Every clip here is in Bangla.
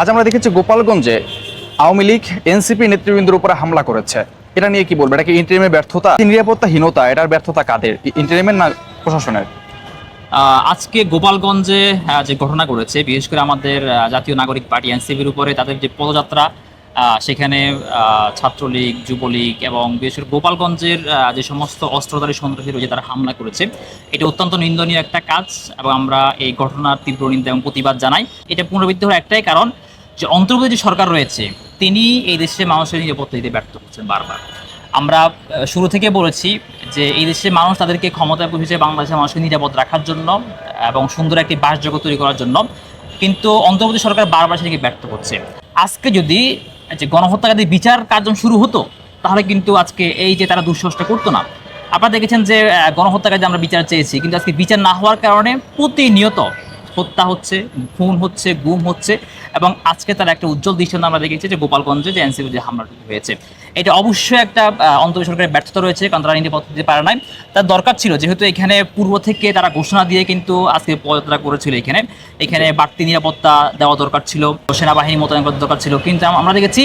আজ আমরা দেখেছি গোপালগঞ্জে আওয়ামী লীগ, এনসিপি নেতৃবৃন্দের উপরে হামলা করেছে। এটা নিয়ে কি বলব? এটা কি ইন্টারিমের ব্যর্থতা? নিরাপত্তাহীনতা? এটার ব্যর্থতা কাদের? ইন্টারিমের না প্রশাসনের? আজকে গোপালগঞ্জে যে ঘটনা করেছে বিশেষ করে আমাদের জাতীয় নাগরিক পার্টি, এনসিপির উপরে, তাদের যে পদযাত্রা সেখানে ছাত্রলীগ, যুবলীগ এবং বিশেষ করে গোপালগঞ্জের যে সমস্ত অস্ত্রধারী সন্ত্রাসী রয়েছে, তারা হামলা করেছে। এটা অত্যন্ত নিন্দনীয় একটা কাজ এবং আমরা এই ঘটনার তীব্র নিন্দা এবং প্রতিবাদ জানাই। এটা পুনরাবৃত্তি হওয়ার একটাই কারণ যে অন্তর্বর্তী যে সরকার রয়েছে তিনি এই দেশে মানুষের নিরাপত্তা দিতে ব্যর্থ হচ্ছেন বারবার। আমরা শুরু থেকে বলেছি যে এই দেশের মানুষ তাদেরকে ক্ষমতায় বসেছে বাংলাদেশের মানুষকে নিরাপদ রাখার জন্য এবং সুন্দর একটি বাসযোগ্য তৈরি করার জন্য। কিন্তু অন্তর্বর্তী সরকার বারবার সেটাকে ব্যর্থ করছে। আজকে যদি যে গণহত্যাকারী বিচার কার্যক্রম শুরু হতো তাহলে কিন্তু আজকে এই যে তারা দুঃসাহসটা করতো না। আপনারা দেখেছেন যে আহ, গণহত্যাকারী আমরা বিচার চেয়েছি কিন্তু আজকে বিচার না হওয়ার কারণে প্রতিনিয়ত হত্যা হচ্ছে, খুন হচ্ছে, গুম হচ্ছে এবং আজকে তার একটা উজ্জ্বল দৃষ্টান্ত আমরা দেখেছি যে গোপালগঞ্জে যে এনসিপি যে হামলাটি হয়েছে। এটা অবশ্যই একটা অন্তর্বর্তী সরকারের ব্যর্থতা রয়েছে, কারণ তারা নিরাপত্তা দিতে পারে নাই। তার দরকার ছিল, যেহেতু এখানে পূর্ব থেকে তারা ঘোষণা দিয়ে কিন্তু আজকে পদযাত্রা করেছিল এখানে। এখানে বাড়তি নিরাপত্তা দেওয়া দরকার ছিল, সেনাবাহিনী মোতায়েন করা দরকার ছিল। কিন্তু আমরা দেখেছি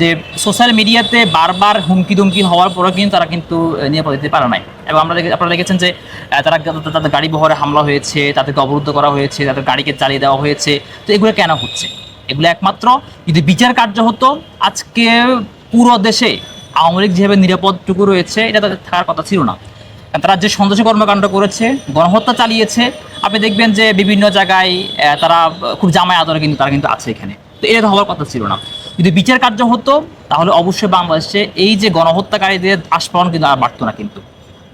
যে সোশ্যাল মিডিয়াতে বারবার হুমকি দুমকি হওয়ার পরেও কিন্তু তারা কিন্তু নিরাপত্তা দিতে পারে নাই। এবং আমরা আপনারা দেখেছেন যে তারা তাদের- গাড়ি বহরে হামলা হয়েছে, তাদেরকে অবরুদ্ধ করা হয়েছে, তাদের গাড়িকে চালিয়ে দেওয়া হয়েছে। তো এগুলো কেন হচ্ছে? এগুলো একমাত্র যদি বিচার কার্য হতো, আজকে পুরো দেশে আওয়ামী লীগ যেভাবে নিরাপদটুকু রয়েছে, এটা তাদের থাকার কথা ছিল না। তারা যে সন্ত্রাসী কর্মকাণ্ড করেছে, গণহত্যা চালিয়েছে, আপনি দেখবেন যে বিভিন্ন জায়গায় তারা খুব জামায় আদরে কিন্তু তারা কিন্তু আছে এখানে। তো এটা তো হওয়ার কথা ছিল না। যদি বিচার কার্য হতো, তাহলে অবশ্যই বাংলাদেশে এই যে গণহত্যাকারীদের আস্ফলন কিন্তু আর বাড়তো না কিন্তু।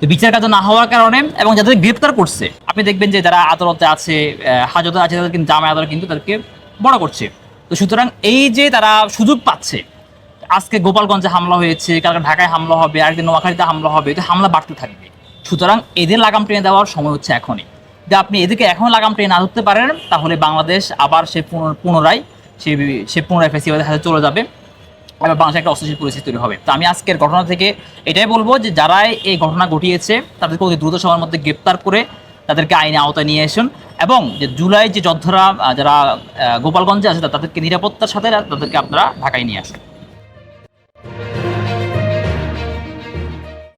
তো বিচার কাজ না হওয়ার কারণে এবং যাদের গ্রেপ্তার করছে, আপনি দেখবেন যে যারা আদালতে আছে হাজতে আছে, তাদের কিন্তু জামায় আদালত কিন্তু তাদেরকে বড় করছে। তো সুতরাং এই যে তারা সুযোগ পাচ্ছে, আজকে গোপালগঞ্জে হামলা হয়েছে, কালকে ঢাকায় হামলা হবে, আরেকদিন নোয়াখালীতে হামলা হবে, তো হামলা বাড়তে থাকবে। সুতরাং এদের লাগাম টেনে দেওয়ার সময় হচ্ছে এখনই। যে আপনি এদেরকে এখন লাগাম টেনে না ধরতে পারেন, তাহলে বাংলাদেশ আবার সে পুনর- পুনরায় সে সে পুনরায় ফেসিবাদের হাতে চলে যাবে। বাংলাদেশে একটা অস্থিতিশীল পরিস্থিতি তৈরি হবে। তো আমি আজকের ঘটনা থেকে এটাই বলব যে, যারাই এই ঘটনা ঘটিয়েছে, তাদেরকে অতি দ্রুত সময়ের মধ্যে গ্রেপ্তার করে তাদেরকে আইনে আওতায় নিয়ে আসুন এবং যে জুলাই যে যোদ্ধারা, যারা গোপালগঞ্জে আছে, তাদেরকে নিরাপত্তার সাথে তাদেরকে আপনারা ঢাকায় নিয়ে আসুন।